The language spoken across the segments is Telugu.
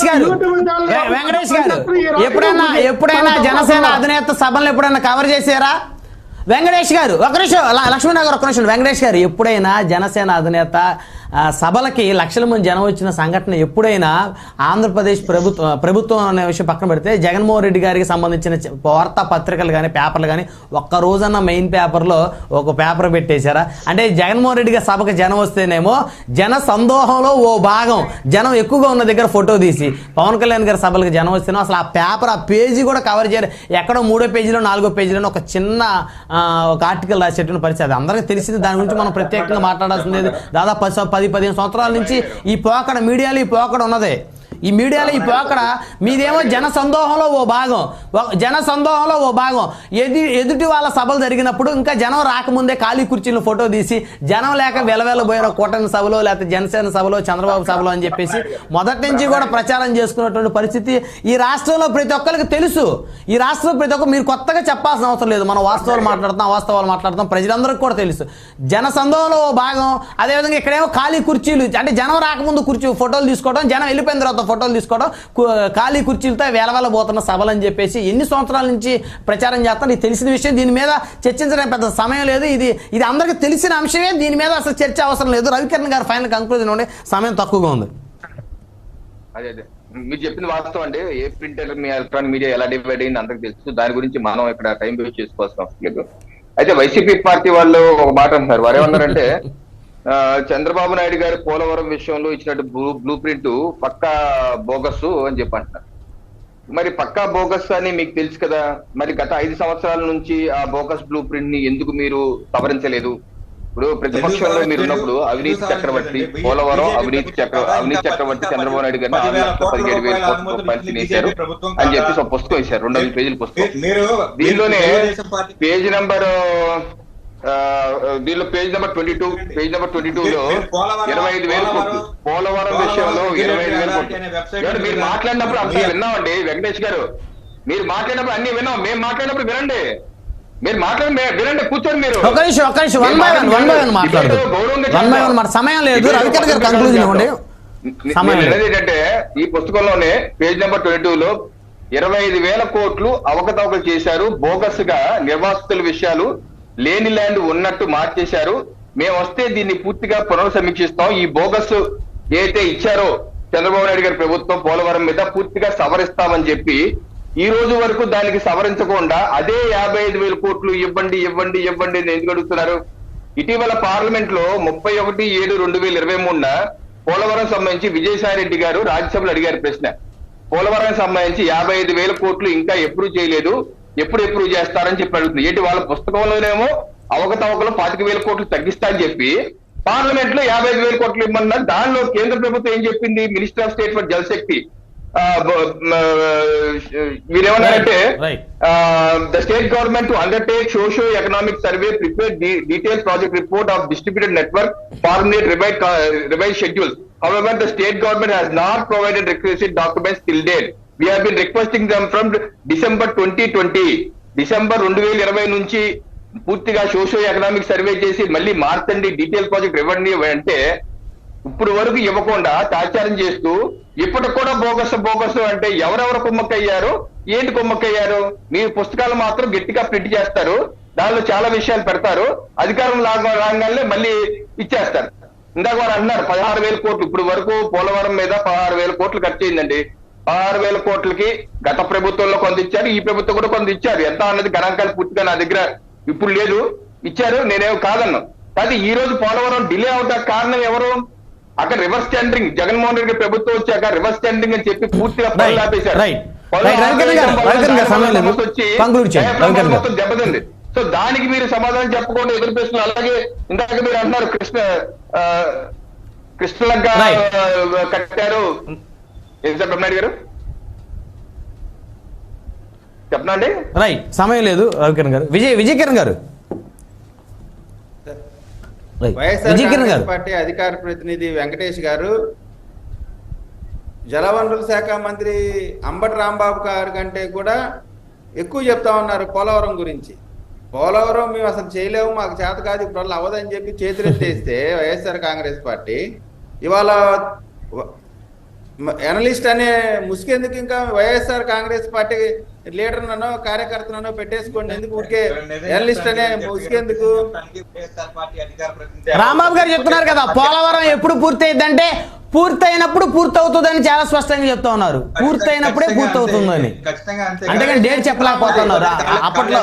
వెంకటేష్ గారు. వెంకటేష్ గారు ఎప్పుడైనా ఎప్పుడైనా జనసేన అధినేత సభలు ఎప్పుడైనా కవర్ చేశారా? వెంకటేష్ గారు ఒక నిమిషం ల- లక్ష్మణ్ గారు ఒక నిమిషం వెంకటేష్ గారు ఎప్పుడైనా జనసేన అధినేత సభలకి లక్షల మంది జనం వచ్చిన సంఘటన ఎప్పుడైనా ఆంధ్రప్రదేశ్ ప్రభుత్వం ప్రభుత్వం అనే విషయం పక్కన పెడితే జగన్మోహన్ రెడ్డి గారికి సంబంధించిన వార్తా పత్రికలు కానీ పేపర్లు కానీ ఒక్క రోజన్న మెయిన్ పేపర్లో ఒక పేపర్ పెట్టేశారా? అంటే జగన్మోహన్ రెడ్డి గారి సభకు జనం వస్తేనేమో జన సందోహంలో ఓ భాగం జనం ఎక్కువగా ఉన్న దగ్గర ఫోటో తీసి పవన్ కళ్యాణ్ గారి సభలకు జనం వస్తేనో అసలు ఆ పేపర్ ఆ పేజీ కూడా కవర్ చేయరు ఎక్కడో మూడో పేజీలో నాలుగో పేజీలో ఒక చిన్న ఒక ఆర్టికల్ రాసేటువంటి పరిస్థితి. అది అందరికీ తెలిసింది. దాని గురించి మనం ప్రత్యేకంగా మాట్లాడాల్సింది దాదాపు పది పది పదిహేను సంవత్సరాల నుంచి ఈ పోకడ మీడియాలో ఈ పోకడ ఉన్నదే. ఈ మీడియాలో ఈ పోకడ మీదేమో జన సందోహంలో ఓ భాగం. జన సందోహంలో ఓ భాగం. ఎది ఎదుటి వాళ్ళ సభలు జరిగినప్పుడు ఇంకా జనం రాకముందే ఖాళీ కుర్చీలు ఫోటో తీసి జనం లేక వెలవెలబోయిన కూటమి సభలో లేకపోతే జనసేన సభలో చంద్రబాబు సభలో అని చెప్పేసి మొదటి నుంచి కూడా ప్రచారం చేసుకున్నటువంటి పరిస్థితి ఈ రాష్ట్రంలో ప్రతి ఒక్కరికి తెలుసు. ఈ రాష్ట్రంలో ప్రతి ఒక్కరు మీరు కొత్తగా చెప్పాల్సిన అవసరం లేదు. మనం వాస్తవాలు మాట్లాడుతాం వాస్తవాలు మాట్లాడుతాం ప్రజలందరికీ కూడా తెలుసు. జన సందోహంలో ఓ భాగం. అదేవిధంగా ఇక్కడేమో ఖాళీ కుర్చీలు అంటే జనం రాకముందు కుర్చీ ఫోటోలు తీసుకోవడం జనం వెళ్ళిపోయిన తర్వాత ఫోటోలు తీసుకోవడం ఖాళీ కుర్చీలతో వేలవేలబోతున్న సభలు అని చెప్పేసి ఎన్ని సంవత్సరాల నుంచి ప్రచారం చేస్తాను ఇది తెలిసిన విషయం. దీని మీద చర్చించడానికి పెద్ద సమయం లేదు. ఇది ఇది అందరికీ తెలిసిన అంశమే. దీని మీద అసలు చర్చ అవసరం లేదు. రవికిరణ్ గారు ఫైనల్ కంక్లూజన్ ఉండే. సమయం తక్కువగా ఉంది. అదే అదే. మీరు చెప్పింది వాస్తవం అండి. ఏ ప్రింటర్ మీ ఎలక్ట్రానిక్ మీడియా ఎలా డివైడ్ అయింది అందరికి తెలుసు. దాని గురించి మనం ఇక్కడ టైం వేస్ట్ చేసుకోవాల్సిన అవసరం లేదు. అయితే వైసీపీ పార్టీ వాళ్ళు ఒక మాట అంటున్నారు. వారు ఏమన్నారంటే చంద్రబాబు నాయుడు గారి పోలవరం విషయంలో ఇచ్చినట్టు బ్లూ బ్లూ ప్రింట్ పక్కా బోగస్ అని చెప్పి అంటున్నారు మరి పక్కా బోగస్ అని మీకు తెలుసు కదా. మరి గత ఐదు సంవత్సరాల నుంచి ఆ బోగస్ బ్లూ ప్రింట్ని ఎందుకు మీరు సవరించలేదు? ఇప్పుడు ప్రతిపక్షంలో మీరు ఉన్నప్పుడు అవినీతి చక్రవర్తి పోలవరం అవినీతి చక్ర అవినీతి చక్రవర్తి చంద్రబాబు నాయుడు గారిని ఆరు లక్షల పదిహేడు వేల కోట్ల రూపాయలు తినేశారు అని చెప్పి ఒక పుస్తకం వేశారు రెండు వందల పేజీల పుస్తకం దీనిలోనే పేజ్ నెంబర్ దీనిలో page number twenty two page number twenty two లో ఇరవై ఐదు వేల కోట్లు పోలవరం విషయంలో ఇరవై ఐదు వేల మీరు మాట్లాడినప్పుడు అంతా విన్నామండి వెంకటేష్ గారు. మీరు మాట్లాడినప్పుడు అన్ని విన్నాం మేము మాట్లాడినప్పుడు వినండి. మీరు మాట్లాడి మే- వినండి కూర్చోండి మీరు. ఒక నిమిషం ఒక నిమిషం one by one one by one మాట్లాడదు వన్ బై వన్ సమయం లేదు. రవికిరణ్ గారు కంక్లూజన్. ఇవ్వండి. ఏంటంటే ఈ పుస్తకంలోనే పేజ్ నెంబర్ ట్వంటీ టూ లో ఇరవై ఐదు వేల కోట్లు అవకతవకలు చేశారు బోగస్గా నిర్వాసితుల విషయాలు లేని ల్యాండ్ ఉన్నట్టు మార్చేశారు. మేము వస్తే దీన్ని పూర్తిగా పునర్సమీక్షిస్తాం. ఈ బోగస్ ఏదైతే ఇచ్చారో చంద్రబాబు నాయుడు గారి ప్రభుత్వం పోలవరం మీద పూర్తిగా సవరిస్తామని చెప్పి ఈ రోజు వరకు దానికి సవరించకుండా అదే యాభై ఐదు వేల కోట్లు ఇవ్వండి ఇవ్వండి ఇవ్వండి అని ఎందుకు అడుగుతున్నారు? ఇటీవల పార్లమెంట్లో ముప్పై ఒకటి ఏడు రెండు వేల ఇరవై మూడున పోలవరం సంబంధించి విజయసాయి రెడ్డి గారు రాజ్యసభలో అడిగారు ప్రశ్న. పోలవరం సంబంధించి యాభై ఐదు వేల కోట్లు ఇంకా ఎప్పుడు చేయలేదు. ఎప్పుడు ఎప్రూవ్ చేస్తారని చెప్పి అడుగుతుంది ఏంటి వాళ్ళ పుస్తకంలోనేమో అవకతవకలు పాతిక వేల కోట్లు తగ్గిస్తాయని చెప్పి పార్లమెంట్లో యాభై ఐదు వేల కోట్లు ఇవ్వమన్నారు దానిలో కేంద్ర ప్రభుత్వం ఏం చెప్పింది? Minister of state for Jalshakti. మీరేమన్నారంటే the state government undertake socio economic survey prepare detail project report of distributed network formulate revised revised schedule how the state government has not provided requested documents till date We have been requesting them from December 2020. December రెండు వేల ఇరవై నుంచి పూర్తిగా సోషో ఎకనామిక్ సర్వే చేసి మళ్ళీ మార్చండి డీటెయిల్ ప్రాజెక్ట్ ఇవ్వండి అంటే ఇప్పుడు వరకు ఇవ్వకుండా తాచారం చేస్తూ ఇప్పటికి కూడా బోగస్ బోగస్ అంటే ఎవరెవరు కుమ్మక్కయ్యారు? ఏంటి కుమ్మక్కయ్యారు? మీ పుస్తకాలు మాత్రం గట్టిగా ప్రింట్ చేస్తారు. దానిలో చాలా విషయాలు పెడతారు. అధికారం లాగా రాగానే మళ్ళీ ఇచ్చేస్తారు. ఇందాక వారు అన్నారు పదహారు వేల కోట్లు. ఇప్పుడు వరకు పోలవరం మీద పదహారు వేల కోట్లు ఖర్చు అయిందండి. పదహారు వేల కోట్లకి గత ప్రభుత్వంలో కొంత ఇచ్చారు ఈ ప్రభుత్వం కూడా కొంత ఇచ్చారు. ఎంత అన్నది గణాంకాలు పూర్తిగా నా దగ్గర ఇప్పుడు లేదు. ఇచ్చారు నేనేం కాదన్నా. కానీ ఈ రోజు పోలవరం డిలే అవడానికి కారణం ఎవరు? అక్కడ రివర్స్ టెండరింగ్. జగన్మోహన్ రెడ్డి ప్రభుత్వం వచ్చాక రివర్స్ టెండరింగ్ అని చెప్పి పూర్తిగా పనులు ఆపేశారు. మొత్తం దెబ్బతింది. సో దానికి మీరు సమాధానం చెప్పకుండా ఎదురు ప్రశ్నలు అలాగే ఇందాక మీరు అంటున్నారు కృష్ణ కృష్ణలంక కట్టారు. ఏం సార్ బ్రహ్మనాయుడు గారు? చెప్పనండి రైట్ సమయం లేదు రవికిరణ్ గారు. విజయ్ విజయ్ కిరణ్ గారు. Right. వైఎస్ఆర్ విజయ్ కిరణ్ గారు. కాంగ్రెస్ పార్టీ అధికార ప్రతినిధి వెంకటేష్ గారు జలవనరుల శాఖ మంత్రి అంబటి రాంబాబు గారి కంటే కూడా ఎక్కువ చెప్తా ఉన్నారు పోలవరం గురించి. పోలవరం మేము అసలు చేయలేము మాకు చేత కాదు ఇప్పుడు వల్ల అవ్వదని చెప్పి చేతులెత్తేస్తే వైఎస్ఆర్ కాంగ్రెస్ పార్టీ ఇవాళ ఎనలిస్ట్ అనే ముసుకెందుకు ఇంకా వైఎస్ఆర్ కాంగ్రెస్ పార్టీ లీడర్ ననో కార్యకర్తనో పెట్టేసుకోండి. ఎందుకు ఊరికే ఎనలిస్ట్ అనే ముసుకెందుకు రాంబాబు గారు చెప్తున్నారు కదా పోలవరం ఎప్పుడు పూర్తయిద్దంటే పూర్తయినప్పుడు పూర్తవుతుందని చాలా స్పష్టంగా చెప్తా ఉన్నారు పూర్తయినప్పుడే పూర్తవుతుందని అంతేగాని డేట్ చెప్పలేకపోతున్నారు అప్పట్లో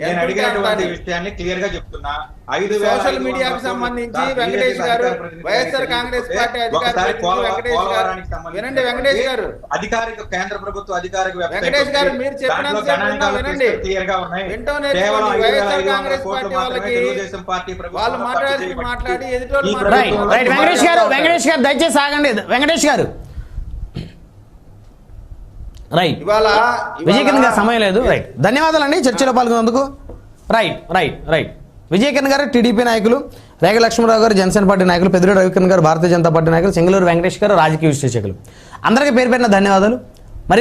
నేను అడిగినటువంటి విషయాన్ని క్లియర్గా చెప్తున్నా ఐదు సోషల్ మీడియాకు సంబంధించి వెంకటేష్ గారు వైఎస్ఆర్ కాంగ్రెస్ పార్టీ అధికార వినండి వెంకటేష్ గారు అధికారిక కేంద్ర ప్రభుత్వ అధికారిక వెంకటేష్ గారు. మీరు చెప్పినంత వెంకటేష్ గారు వెంకటేష్ గారు దయచేసి ఆగండి. వెంకటేష్ గారు. రైట్ ఇవాళ విజయకిరణ్ గారు సమయం లేదు. రైట్ ధన్యవాదాలు అండి చర్చలో పాల్గొన్నందుకు. రైట్ రైట్ రైట్ విజయకిరణ్ గారు టీడీపీ నాయకులు రేగ లక్ష్మణరావు గారు జనసేన పార్టీ నాయకులు పెద్దిరెడ్డి రవికిరణ్ గారు భారతీయ జనతా పార్టీ నాయకులు చెంగళూరు వెంకటేష్ గారు రాజకీయ విశ్లేషకులు. అందరికీ పేరు పేరిన ధన్యవాదాలు.